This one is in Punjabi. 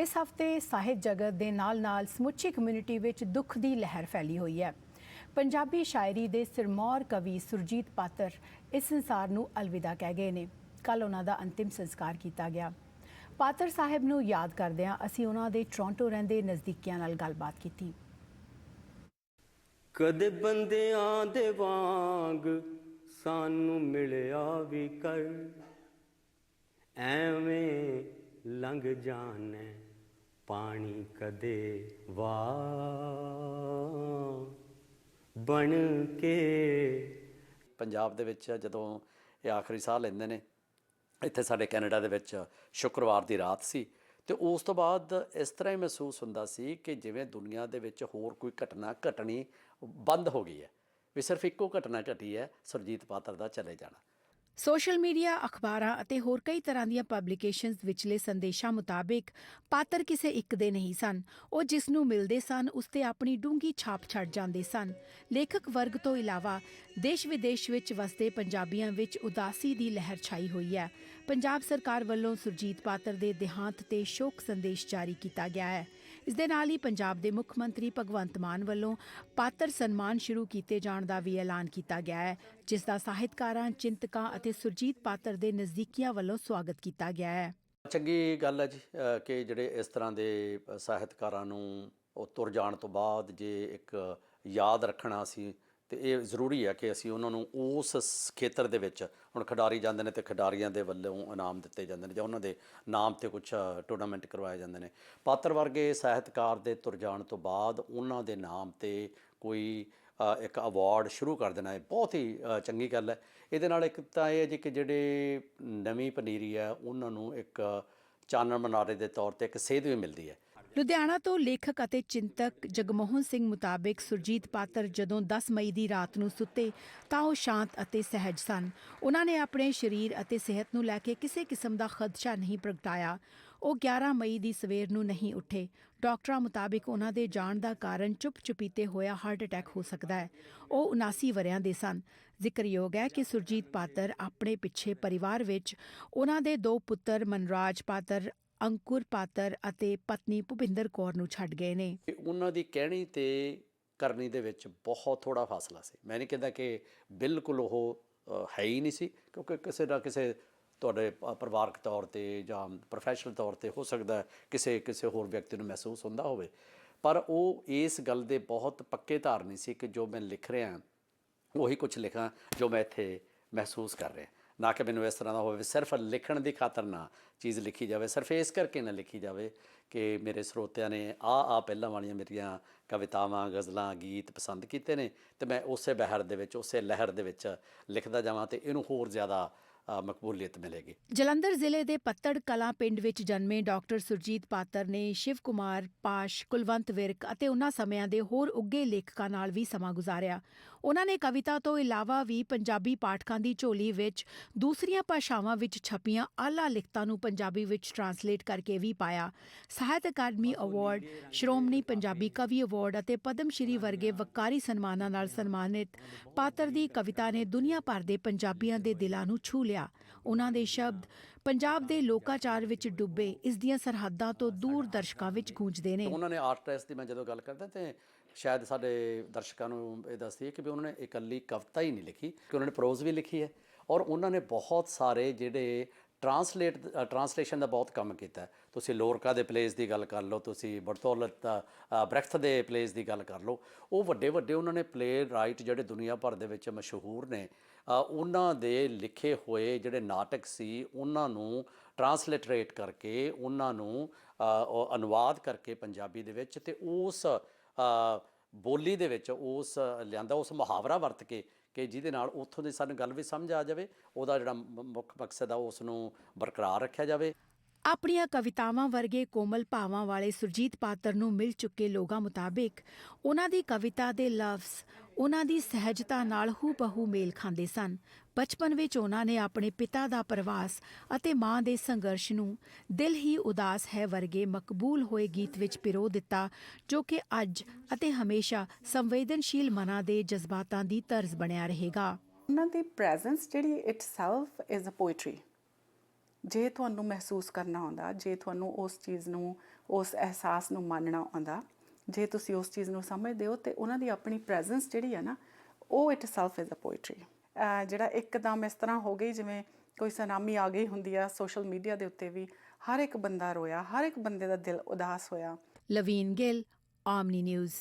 ਇਸ ਹਫ਼ਤੇ ਸਾਹਿਤ ਜਗਤ ਦੇ ਨਾਲ-ਨਾਲ ਸਮੁੱਚੀ ਕਮਿਊਨਿਟੀ ਵਿੱਚ ਦੁੱਖ ਦੀ ਲਹਿਰ ਫੈਲੀ ਹੋਈ ਹੈ। ਪੰਜਾਬੀ ਸ਼ਾਇਰੀ ਦੇ ਸਿਰਮੌਰ ਕਵੀ ਸੁਰਜੀਤ ਪਾਤਰ ਇਸ ਸੰਸਾਰ ਨੂੰ ਅਲਵਿਦਾ ਕਹਿ ਗਏ ਨੇ। ਕੱਲ ਉਹਨਾਂ ਦਾ ਅੰਤਿਮ ਸੰਸਕਾਰ ਕੀਤਾ ਗਿਆ। ਪਾਤਰ ਸਾਹਿਬ ਨੂੰ ਯਾਦ ਕਰਦਿਆਂ ਅਸੀਂ ਉਹਨਾਂ ਦੇ ਟੋਰਾਂਟੋ ਰਹਿੰਦੇ ਨਜ਼ਦੀਕੀਆਂ ਨਾਲ ਗੱਲਬਾਤ ਕੀਤੀ। ਕਦੇ ਬੰਦਿਆਂ ਦੇ ਵਾਂਗ ਸਾਨੂੰ ਮਿਲਿਆ ਵੀ ਕਰ, ਐਵੇਂ ਲੰਘ ਜਾਣੇ। ਪਾਣੀ ਕਦੇ ਵਾ। ਬਣ ਕੇ ਪੰਜਾਬ ਦੇ ਵਿੱਚ ਜਦੋਂ ਇਹ ਆਖਰੀ ਸਾਹ ਲੈਂਦੇ ਨੇ, ਇੱਥੇ ਸਾਡੇ ਕੈਨੇਡਾ ਦੇ ਵਿੱਚ ਸ਼ੁੱਕਰਵਾਰ ਦੀ ਰਾਤ ਸੀ ਤੇ ਉਸ ਤੋਂ ਬਾਅਦ ਇਸ ਤਰ੍ਹਾਂ ਹੀ ਮਹਿਸੂਸ ਹੁੰਦਾ ਸੀ ਕਿ ਜਿਵੇਂ ਦੁਨੀਆ ਦੇ ਵਿੱਚ ਹੋਰ ਕੋਈ ਘਟਨਾ ਘਟਣੀ ਬੰਦ ਹੋ ਗਈ ਹੈ, ਵੀ ਸਿਰਫ ਇੱਕੋ ਘਟਨਾ ਘਟੀ ਹੈ, ਸੁਰਜੀਤ ਪਾਤਰ ਦਾ ਚਲੇ ਜਾਣਾ। ਸੋਸ਼ਲ ਮੀਡੀਆ, ਅਖਬਾਰਾਂ ਅਤੇ ਹੋਰ ਕਈ ਤਰ੍ਹਾਂ ਦੀਆਂ ਪਬਲੀਕੇਸ਼ਨਸ ਵਿਚਲੇ ਸੰਦੇਸ਼ਾਂ ਮੁਤਾਬਿਕ ਪਾਤਰ ਕਿਸੇ ਇੱਕ ਦੇ ਨਹੀਂ ਸਨ। ਉਹ ਜਿਸ ਨੂੰ ਮਿਲਦੇ ਸਨ, ਉਸ ਤੇ ਆਪਣੀ ਡੂੰਗੀ ਛਾਪ ਛੱਡ ਜਾਂਦੇ ਸਨ। ਲੇਖਕ ਵਰਗ ਤੋਂ ਇਲਾਵਾ ਦੇਸ਼ ਵਿਦੇਸ਼ ਵਿੱਚ ਵਸਦੇ ਪੰਜਾਬੀਆਂ ਵਿੱਚ ਉਦਾਸੀ ਦੀ ਲਹਿਰ ਛਾਈ ਹੋਈ ਹੈ। ਪੰਜਾਬ ਸਰਕਾਰ ਵੱਲੋਂ ਸੁਰਜੀਤ ਪਾਤਰ ਦੇ ਦੇਹਾਂਤ ਤੇ ਸ਼ੋਕ ਸੰਦੇਸ਼ ਜਾਰੀ ਕੀਤਾ ਗਿਆ ਹੈ। ਇਸ ਦੇ ਨਾਲ ਹੀ ਪੰਜਾਬ ਦੇ ਮੁੱਖ ਮੰਤਰੀ ਭਗਵੰਤ ਮਾਨ ਵੱਲੋਂ ਪਾਤਰ ਸਨਮਾਨ ਸ਼ੁਰੂ ਕੀਤੇ ਜਾਣ ਦਾ ਵੀ ਐਲਾਨ ਕੀਤਾ ਗਿਆ ਹੈ, ਜਿਸ ਦਾ ਸਾਹਿਤਕਾਰਾਂ ਚਿੰਤਕਾਂ ਅਤੇ ਸੁਰਜੀਤ ਪਾਤਰ ਦੇ ਨਜ਼ਦੀਕੀਆਂ ਵੱਲੋਂ ਸਵਾਗਤ ਕੀਤਾ ਗਿਆ ਹੈ। ਚੰਗੀ ਗੱਲ ਹੈ ਜੀ ਕਿ ਜਿਹੜੇ ਇਸ ਤਰ੍ਹਾਂ ਦੇ ਸਾਹਿਤਕਾਰਾਂ ਨੂੰ ਉਹ ਤੁਰ ਜਾਣ ਤੋਂ ਬਾਅਦ ਜੇ ਇੱਕ ਯਾਦ ਰੱਖਣਾ ਸੀ ਤੇ ਇਹ ਜ਼ਰੂਰੀ ਹੈ ਕਿ ਅਸੀਂ ਉਹਨਾਂ ਨੂੰ ਉਸ ਖੇਤਰ ਦੇ ਵਿੱਚ, ਹੁਣ ਖਿਡਾਰੀ ਜਾਂਦੇ ਨੇ ਤੇ ਖਿਡਾਰੀਆਂ ਦੇ ਵੱਲੋਂ ਇਨਾਮ ਦਿੱਤੇ ਜਾਂਦੇ ਨੇ ਜਾਂ ਉਹਨਾਂ ਦੇ ਨਾਮ ਤੇ ਕੁਝ ਟੂਰਨਾਮੈਂਟ ਕਰਵਾਏ ਜਾਂਦੇ ਨੇ। ਪਾਤਰ ਵਰਗੇ ਸਾਹਿਤਕਾਰ ਦੇ ਤੁਰ ਜਾਣ ਤੋਂ ਬਾਅਦ ਉਹਨਾਂ ਦੇ ਨਾਮ ਤੇ ਕੋਈ ਇੱਕ ਅਵਾਰਡ ਸ਼ੁਰੂ ਕਰ ਦੇਣਾ ਹੈ ਬਹੁਤ ਹੀ ਚੰਗੀ ਗੱਲ ਹੈ। ਇਹਦੇ ਨਾਲ ਇੱਕ ਤਾਂ ਇਹ ਹੈ ਜੀ ਕਿ ਜਿਹੜੇ ਨਵੀਂ ਪਨੀਰੀ ਹੈ, ਉਹਨਾਂ ਨੂੰ ਇੱਕ ਚਾਨਣ ਮਨਾਰੇ ਦੇ ਤੌਰ ਤੇ ਇੱਕ ਸੇਧ ਵੀ ਮਿਲਦੀ ਹੈ। ਲੁਧਿਆਣਾ ਤੋਂ ਲੇਖਕ ਅਤੇ ਚਿੰਤਕ ਜਗਮੋਹਨ ਸਿੰਘ ਮੁਤਾਬਿਕ ਸੁਰਜੀਤ ਪਾਤਰ ਜਦੋਂ 10 ਮਈ ਦੀ ਰਾਤ ਨੂੰ ਸੁੱਤੇ ਤਾਂ ਉਹ ਸ਼ਾਂਤ ਅਤੇ ਸਹਿਜ ਸਨ। ਉਹਨਾਂ ਨੇ ਆਪਣੇ ਸਰੀਰ ਅਤੇ ਸਿਹਤ ਨੂੰ ਲੈ ਕੇ ਕਿਸੇ ਕਿਸਮ ਦਾ ਖਦਸ਼ਾ ਨਹੀਂ ਪ੍ਰਗਟਾਇਆ। ਉਹ 11 ਮਈ ਦੀ ਸਵੇਰ ਨੂੰ ਨਹੀਂ ਉੱਠੇ। ਡਾਕਟਰਾਂ ਮੁਤਾਬਿਕ ਉਹਨਾਂ ਦੇ ਜਾਣ ਦਾ ਕਾਰਨ ਚੁੱਪ-ਚੁਪੀਤੇ ਹੋਇਆ ਹਾਰਟ ਅਟੈਕ ਹੋ ਸਕਦਾ ਹੈ। ਉਹ 79 ਵਰਿਆਂ ਦੇ ਸਨ। ਜ਼ਿਕਰਯੋਗ ਹੈ ਕਿ ਸੁਰਜੀਤ ਪਾਤਰ ਆਪਣੇ ਪਿੱਛੇ ਪਰਿਵਾਰ ਵਿੱਚ ਉਹਨਾਂ ਦੇ ਦੋ ਪੁੱਤਰ ਮਨਰਾਜ ਪਾਤਰ ਅੰਕੁਰ ਪਾਤਰ ਅਤੇ ਪਤਨੀ ਭੁਪਿੰਦਰ ਕੌਰ ਨੂੰ ਛੱਡ ਗਏ ਨੇ। ਕਿ ਉਹਨਾਂ ਦੀ ਕਹਿਣੀ ਤੇ ਕਰਨੀ ਦੇ ਵਿੱਚ ਬਹੁਤ ਥੋੜਾ ਫਾਸਲਾ ਸੀ। ਮੈਂ ਨਹੀਂ ਕਹਿੰਦਾ ਕਿ ਬਿਲਕੁਲ ਉਹ ਅ, ਹੈ ਹੀ ਨਹੀਂ ਸੀ ਕਿਉਂਕਿ ਕਿਸੇ ਨਾ ਕਿਸੇ ਤੁਹਾਡੇ ਪ- ਪਰਿਵਾਰਕ ਤੌਰ ਤੇ ਜਾਂ ਪ੍ਰੋਫੈਸ਼ਨਲ ਤੌਰ ਤੇ ਹੋ ਸਕਦਾ ਹੈ ਕਿਸੇ ਕਿਸੇ ਹੋਰ ਵਿਅਕਤੀ ਨੂੰ ਮਹਿਸੂਸ ਹੁੰਦਾ ਹੋਵੇ। ਪਰ ਉਹ ਇਸ ਗੱਲ ਦੇ ਬਹੁਤ ਪੱਕੇ ਧਾਰਨੀ ਸੀ ਕਿ ਜੋ ਮੈਂ ਲਿਖ ਰਿਹਾ ਉਹੀ ਕੁਝ ਲਿਖਾਂ ਜੋ ਮੈਂ ਇੱਥੇ ਮਹਿਸੂਸ ਕਰ ਰਿਹਾ। ਨਾ ਕਿ ਮੈਨੂੰ ਇਸ ਤਰ੍ਹਾਂ ਦਾ ਹੋਵੇ, ਸਿਰਫ ਲਿਖਣ ਦੀ ਖਾਤਰ ਨਾ ਚੀਜ਼ ਲਿਖੀ ਜਾਵੇ, ਸਿਰਫ ਇਸ ਕਰਕੇ ਨਾ ਲਿਖੀ ਜਾਵੇ ਕਿ ਮੇਰੇ ਸਰੋਤਿਆਂ ਨੇ ਆ ਆ ਪਹਿਲਾਂ ਵਾਲੀਆਂ ਮੇਰੀਆਂ ਕਵਿਤਾਵਾਂ, ਗਜ਼ਲਾਂ, ਗੀਤ ਪਸੰਦ ਕੀਤੇ ਨੇ ਤੇ ਮੈਂ ਉਸੇ ਬਹਿਰ ਦੇ ਵਿੱਚ, ਉਸੇ ਲਹਿਰ ਦੇ ਵਿੱਚ ਲਿਖਦਾ ਜਾਵਾਂ ਤੇ ਇਹਨੂੰ ਹੋਰ ਜ਼ਿਆਦਾ ਮਕਬੂਲੀਅਤ ਮਿਲੇਗੀ। ਜਲੰਧਰ ਜ਼ਿਲ੍ਹੇ ਦੇ ਪੱਤੜ ਕਲਾਂ ਪਿੰਡ ਵਿੱਚ ਜਨਮੇ ਡਾਕਟਰ ਸੁਰਜੀਤ ਪਾਤਰ ਨੇ ਸ਼ਿਵ ਕੁਮਾਰ ਪਾਸ਼ ਕੁਲਵੰਤ ਵਿਰਕ ਅਤੇ ਉਹਨਾਂ ਸਮਿਆਂ ਦੇ ਹੋਰ ਉੱਗੇ ਲੇਖਕਾਂ ਨਾਲ ਵੀ ਸਮਾਂ ਗੁਜ਼ਾਰਿਆ। ਉਹਨਾਂ ਨੇ ਕਵਿਤਾ ਤੋਂ ਇਲਾਵਾ ਵੀ ਪੰਜਾਬੀ ਪਾਠਕਾਂ ਦੀ ਝੋਲੀ ਵਿੱਚ ਦੂਸਰੀਆਂ ਭਾਸ਼ਾਵਾਂ ਵਿੱਚ ਛਪੀਆਂ ਆਲਾ ਲਿਖਤਾਂ ਨੂੰ ਪੰਜਾਬੀ ਵਿੱਚ ਟਰਾਂਸਲੇਟ ਕਰਕੇ ਵੀ ਪਾਇਆ। ਸਾਹਿਤ ਅਕਾਦਮੀ ਅਵਾਰਡ ਸ਼੍ਰੋਮਣੀ ਪੰਜਾਬੀ ਕਵੀ ਅਵਾਰਡ ਅਤੇ ਪਦਮ ਸ਼੍ਰੀ ਵਰਗੇ ਵਕਾਰੀ ਸਨਮਾਨਾਂ ਨਾਲ ਸਨਮਾਨਿਤ ਪਾਤਰ ਦੀ ਕਵਿਤਾ ਨੇ ਦੁਨੀਆ ਭਰ ਦੇ ਪੰਜਾਬੀਆਂ ਦੇ ਦਿਲਾਂ ਨੂੰ ਛੂ ਲਿਆ। ਉਹਨਾਂ ਦੇ ਸ਼ਬਦ ਪੰਜਾਬ ਦੇ ਲੋਕਾਚਾਰ ਵਿੱਚ ਡੁੱਬੇ, ਇਸ ਦੀਆਂ ਸਰਹੱਦਾਂ ਤੋਂ ਦੂਰ ਦਰਸ਼ਕਾਂ ਵਿੱਚ ਗੂੰਜਦੇ ਨੇ। ਉਹਨਾਂ ਨੇ ਆਰਟਿਸਟ ਦੀ ਮੈਂ ਜਦੋਂ ਗੱਲ ਕਰਦਾ ਤੇ ਸ਼ਾਇਦ ਸਾਡੇ ਦਰਸ਼ਕਾਂ ਨੂੰ ਇਹ ਦੱਸਦੀ ਹੈ ਕਿ ਵੀ ਉਹਨਾਂ ਨੇ ਇਕੱਲੀ ਕਵਿਤਾ ਹੀ ਨਹੀਂ ਲਿਖੀ, ਕਿ ਉਹਨਾਂ ਨੇ ਪ੍ਰੋਜ਼ ਵੀ ਲਿਖੀ ਹੈ। ਔਰ ਉਹਨਾਂ ਨੇ ਬਹੁਤ ਸਾਰੇ ਜਿਹੜੇ ਟਰਾਂਸਲੇਟ ਟਰਾਂਸਲੇਸ਼ਨ ਦਾ ਬਹੁਤ ਕੰਮ ਕੀਤਾ। ਤੁਸੀਂ ਲੋਰਕਾ ਦੇ ਪਲੇਸ ਦੀ ਗੱਲ ਕਰ ਲਓ, ਤੁਸੀਂ ਬਰਤੋਲਤ ਬ੍ਰੈਖਤ ਦੇ ਪਲੇਸ ਦੀ ਗੱਲ ਕਰ ਲਓ, ਉਹ ਵੱਡੇ ਵੱਡੇ ਉਹਨਾਂ ਨੇ ਪਲੇ ਰਾਈਟ ਜਿਹੜੇ ਦੁਨੀਆ ਭਰ ਦੇ ਵਿੱਚ ਮਸ਼ਹੂਰ ਨੇ ਉਹਨਾਂ ਦੇ ਲਿਖੇ ਹੋਏ ਜਿਹੜੇ ਨਾਟਕ ਸੀ, ਉਹਨਾਂ ਨੂੰ ਟਰਾਂਸਲੇਟਰੇਟ ਕਰਕੇ, ਉਹਨਾਂ ਨੂੰ ਅਨੁਵਾਦ ਕਰਕੇ ਪੰਜਾਬੀ ਦੇ ਵਿੱਚ ਤੇ ਉਸ ਬੋਲੀ ਦੇ ਵਿੱਚ ਉਸ, ਲਿਆਂਦਾ, ਉਸ ਮੁਹਾਵਰਾ ਵਰਤ ਕੇ ਕਿ ਜਿਹਦੇ ਨਾਲ ਉੱਥੋਂ ਦੀ ਸਾਨੂੰ ਗੱਲ ਵੀ ਸਮਝ ਆ ਜਾਵੇ, ਉਹਦਾ ਜਿਹੜਾ ਮੁੱਖ ਮਕਸਦ ਆ ਉਸ ਨੂੰ ਬਰਕਰਾਰ ਰੱਖਿਆ ਜਾਵੇ। ਆਪਣੀਆਂ ਕਵਿਤਾਵਾਂ ਵਰਗੇ ਕੋਮਲ ਭਾਵਾਂ ਵਾਲੇ ਸੁਰਜੀਤ ਪਾਤਰ ਨੂੰ ਮਿਲ ਚੁੱਕੇ ਲੋਕਾਂ ਮੁਤਾਬਿਕ, ਉਹਨਾਂ ਦੀ ਕਵਿਤਾ ਦੇ ਲਫ਼ਜ਼, ਉਹਨਾਂ ਦੀ ਸਹਿਜਤਾ ਨਾਲ ਹੂ-ਬਹੂ ਮੇਲ ਖਾਂਦੇ ਸਨ। ਬਚਪਨ ਵਿੱਚ ਉਹਨਾਂ ਨੇ ਆਪਣੇ ਪਿਤਾ ਦਾ ਪ੍ਰਵਾਸ ਅਤੇ ਮਾਂ ਦੇ ਸੰਘਰਸ਼ ਨੂੰ ਦਿਲ ਹੀ ਉਦਾਸ ਹੈ ਵਰਗੇ ਮਕਬੂਲ ਹੋਏ ਗੀਤ ਵਿੱਚ ਪਿਰੋ ਦਿੱਤਾ, ਜੋ ਕਿ ਅੱਜ ਅਤੇ ਹਮੇਸ਼ਾ ਸੰਵੇਦਨਸ਼ੀਲ ਮਨਾਂ ਦੇ ਜਜ਼ਬਾਤਾਂ ਦੀ ਤਰਜ਼ ਬਣਿਆ ਰਹੇਗਾ। ਉਹਨਾਂ ਦੀ ਪ੍ਰੈਜ਼ੈਂਸ ਜਿਹੜੀ ਇਟਸੈਲਫ ਇਜ਼ ਅ ਪੋਇਟਰੀ ਜੇ ਤੁਹਾਨੂੰ ਮਹਿਸੂਸ ਕਰਨਾ ਆਉਂਦਾ, ਜੇ ਤੁਹਾਨੂੰ ਉਸ ਚੀਜ਼ ਨੂੰ, ਉਸ ਅਹਿਸਾਸ ਨੂੰ ਮੰਨਣਾ ਆਉਂਦਾ, ਜੇ ਤੁਸੀਂ ਉਸ ਚੀਜ਼ ਨੂੰ ਸਮਝਦੇ ਹੋ, ਤੇ ਉਹਨਾਂ ਦੀ ਆਪਣੀ ਪ੍ਰੈਜ਼ੈਂਸ ਜਿਹੜੀ ਹੈ ਨਾ, ਉਹ itself is a poetry ਜਿਹੜਾ ਇੱਕਦਮ ਇਸ ਤਰ੍ਹਾਂ ਹੋ ਗਈ ਜਿਵੇਂ ਕੋਈ ਸੁਨਾਮੀ ਆ ਗਈ ਹੁੰਦੀ ਆ ਸੋਸ਼ਲ ਮੀਡੀਆ ਦੇ ਉੱਤੇ ਵੀ, ਹਰ ਇੱਕ ਬੰਦਾ ਰੋਇਆ, ਹਰ ਇੱਕ ਬੰਦੇ ਦਾ ਦਿਲ ਉਦਾਸ ਹੋਇਆ। ਲਵੀਨ ਗਿੱਲ, ਆਮਨੀ ਨਿਊਜ਼।